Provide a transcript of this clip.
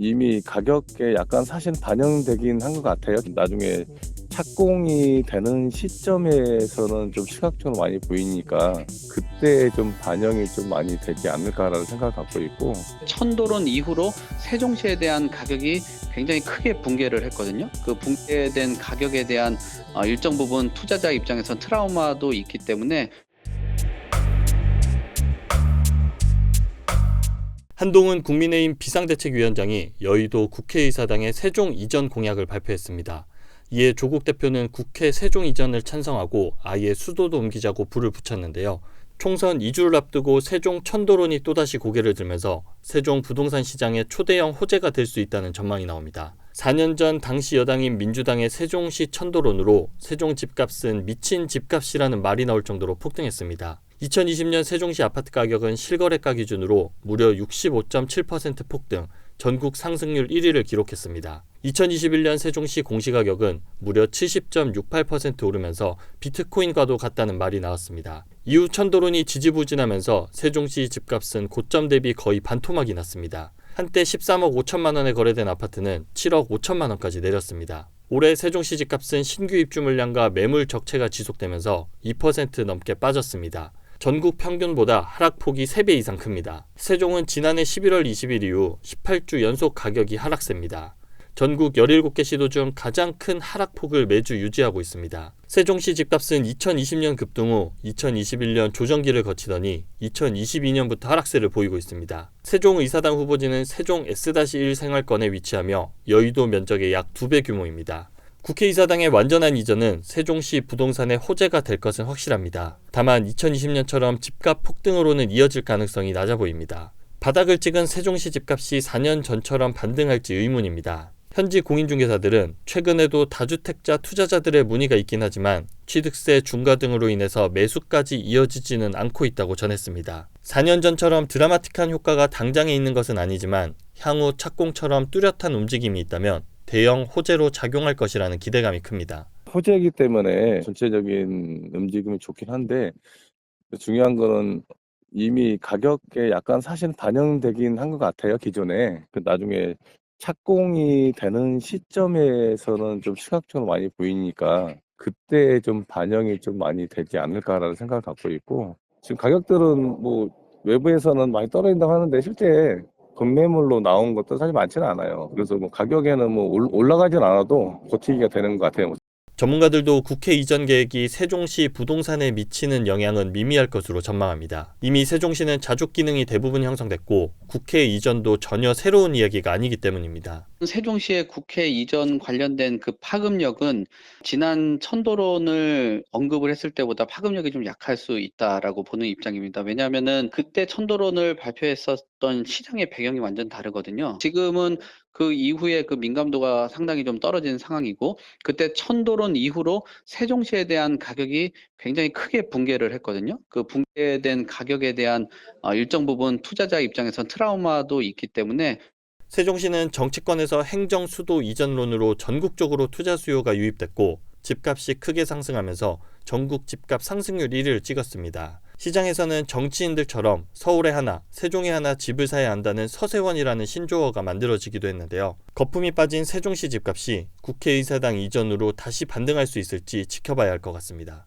이미 가격에 약간 사실 반영되긴 한 것 같아요. 나중에 착공이 되는 시점에서는 좀 시각적으로 많이 보이니까 그때 좀 반영이 좀 많이 되지 않을까라는 생각을 갖고 있고 천도론 이후로 세종시에 대한 가격이 굉장히 크게 붕괴를 했거든요. 그 붕괴된 가격에 대한 어, 일정 부분 투자자 입장에서 트라우마도 있기 때문에 한동훈 국민의힘 비상대책위원장이 여의도 국회의사당의 세종 이전 공약을 발표했습니다. 이에 조국 대표는 국회 세종 이전을 찬성하고 아예 수도도 옮기자고 불을 붙였는데요. 총선 2주를 앞두고 세종 천도론이 또다시 고개를 들면서 세종 부동산 시장의 초대형 호재가 될 수 있다는 전망이 나옵니다. 4년 전 당시 여당인 민주당의 세종시 천도론으로 세종 집값은 미친 집값이라는 말이 나올 정도로 폭등했습니다. 2020년 세종시 아파트 가격은 실거래가 기준으로 무려 65.7% 폭등, 전국 상승률 1위를 기록했습니다. 2021년 세종시 공시가격은 무려 70.68% 오르면서 비트코인과도 같다는 말이 나왔습니다. 이후 천도론이 지지부진하면서 세종시 집값은 고점 대비 거의 반토막이 났습니다. 한때 13억 5천만 원에 거래된 아파트는 7억 5천만 원까지 내렸습니다. 올해 세종시 집값은 신규 입주 물량과 매물 적체가 지속되면서 2% 넘게 빠졌습니다. 전국 평균보다 하락폭이 3배 이상 큽니다. 세종은 지난해 11월 20일 이후 18주 연속 가격이 하락세입니다. 전국 17개 시도 중 가장 큰 하락폭을 매주 유지하고 있습니다. 세종시 집값은 2020년 급등 후 2021년 조정기를 거치더니 2022년부터 하락세를 보이고 있습니다. 세종 의사당 후보지는 세종 S-1 생활권에 위치하며 여의도 면적의 약 2배 규모입니다. 국회의사당의 완전한 이전은 세종시 부동산의 호재가 될 것은 확실합니다. 다만 2020년처럼 집값 폭등으로는 이어질 가능성이 낮아 보입니다. 바닥을 찍은 세종시 집값이 4년 전처럼 반등할지 의문입니다. 현지 공인중개사들은 최근에도 다주택자 투자자들의 문의가 있긴 하지만 취득세 중과 등으로 인해서 매수까지 이어지지는 않고 있다고 전했습니다. 4년 전처럼 드라마틱한 효과가 당장에 있는 것은 아니지만 향후 착공처럼 뚜렷한 움직임이 있다면 대형 호재로 작용할 것이라는 기대감이 큽니다. 호재이기 때문에 전체적인 움직임이 좋긴 한데 중요한 거는 이미 가격에 약간 사실 반영되긴 한 것 같아요 기존에 그 나중에 착공이 되는 시점에서는 좀 시각적으로 많이 보이니까 그때 좀 반영이 좀 많이 되지 않을까라는 생각을 갖고 있고 지금 가격들은 뭐 외부에서는 많이 떨어진다고 하는데 실제 건매물로 나온 것도 사실 많지는 않아요. 그래서 뭐 가격에는 뭐 올- 올라가진 않아도 버티기가 되는 것 같아요. 전문가들도 국회 이전 계획이 세종시 부동산에 미치는 영향은 미미할 것으로 전망합니다. 이미 세종시는 자족 기능이 대부분 형성됐고 국회 이전도 전혀 새로운 이야기가 아니기 때문입니다. 세종시의 국회 이전 관련된 그 파급력은 지난 천도론을 언급을 했을 때보다 파급력이 좀 약할 수 있다라고 보는 입장입니다. 왜냐하면은 그때 천도론을 발표했었던 시장의 배경이 완전 다르거든요. 지금은 그 이후에 그 민감도가 상당히 좀 떨어진 상황이고 그때 천도론 이후로 세종시에 대한 가격이 굉장히 크게 붕괴를 했거든요. 그 붕괴된 가격에 대한 어, 일정 부분 투자자 입장에선 트라우마도 있기 때문에 세종시는 정치권에서 행정 수도 이전론으로 전국적으로 투자 수요가 유입됐고 집값이 크게 상승하면서 전국 집값 상승률 1위를 찍었습니다. 시장에서는 정치인들처럼 서울에 하나, 세종에 하나 집을 사야 한다는 서세원이라는 신조어가 만들어지기도 했는데요. 거품이 빠진 세종시 집값이 국회의사당 이전으로 다시 반등할 수 있을지 지켜봐야 할 것 같습니다.